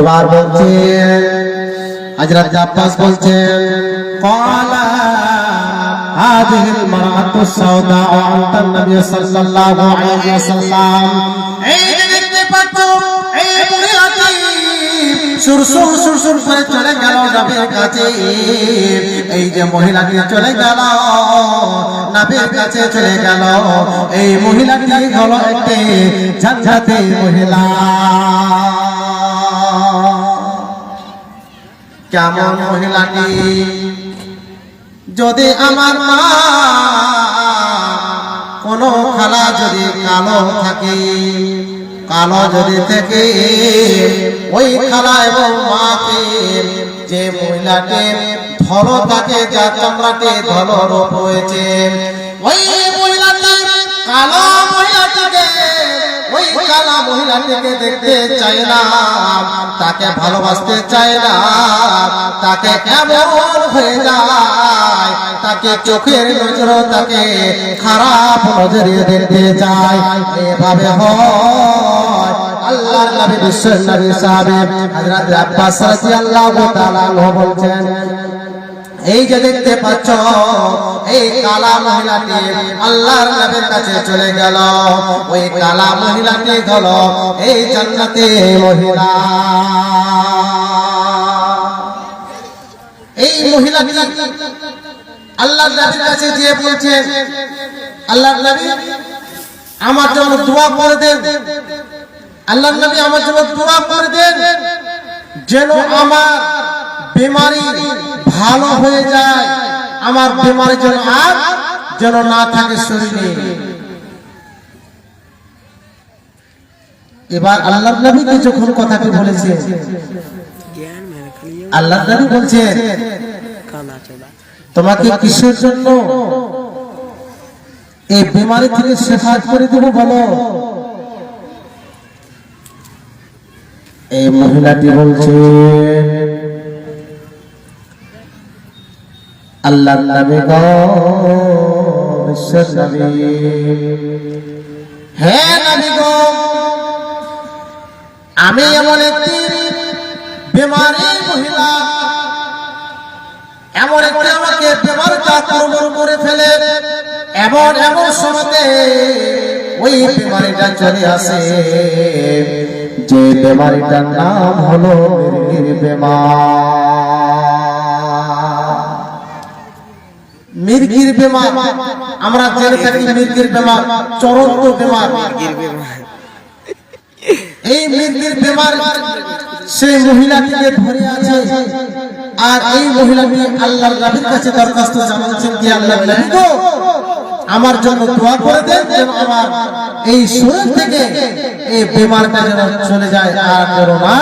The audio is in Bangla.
এবার বলছে হযরত আব্বাস বলছেন قال هذه المرأة السوداء أنت النبي صلى الله عليه وسلم এই যে দেখতে পাচ্ছ এই মহিলাটি সুরসুর সুরসুর করে চলে গেল নবীর কাছে এই যে মহিলাটি চলে গেল নবীর কাছে চলে গেল এই মহিলাটি হলো একটি ঝঞ্ঝাতে মহিলা কেমন মহিলাটি যদি আমার মা কোনো খালা যদি কালো থাকে, কালো যদি থেকে, ওই খালা এবং মাকে যে মহিলাকে ধল থাকে যা চামড়াতে ধল রূপ হয়েছে, ওই কালা দেখতে চাই না, তাকে ভালোবাসতে চাই না, তাকে কেমন হয়ে যায়, তাকে চোখের নজর তাকে খারাপ নজরে দেখতে চায়। এভাবে হয় আল্লাহ নবী বিশ্ব নবী সাহেব হযরত আব্বাস রাদিয়াল্লাহু তাআলা বলছেন এই যে দেখতে পাচ্ছ, এই কালা মহিলাটি আল্লাহর নবীর কাছে চলে গেল। ওই কালা মহিলাটি হল এই জান্নাতে মহিলা। এই মহিলাটি আল্লাহর নবীর কাছে গিয়ে বলছে, আল্লাহর নবী, আমার জন্য দোয়া করে দেন। আল্লাহর নবী, আমার জন্য দোয়া করে দেন, যেন আমার বিমারি ভালো হয়ে যায়, আমার বেমারি জন্য আর যেন না থাকে শরীরে। এবার আল্লাহ নবীকে যখন কথাকে বলেছে আল্লাহ নবী বলছে তোমাকে কিসের জন্য এই বেমারি থেকে শেফাত করে দেবো বলো? এই মহিলাটি বলছেন আল্লাহ নবী গো, বিশ্বের নবী। হে নবী গো, আমি এমন একটি বিমারি মহিলা, এমন একটি আমাকে বেমারটা আক্রমণ করে ফেলে, এমন এমন সময়তে ওই বেমারিটা চলে আসে। যে বেমারিটার নাম হলো বেমার। মির্গির বেমার আমরা জেনে থাকি মির্গির বেমার চরন্ত বেমার। এই মির্গির বেমার সেই মহিলাটিকে ধরে আছে আর এই মহিলাটি আল্লাহর নবীর কাছে দরখাস্ত জানাচ্ছেন কি আল্লাহর নবী আমার জন্য দোয়া করে দেন যেন আমার এই শরীর থেকে এই বেমারটা যেন চলে যায় আর করোনা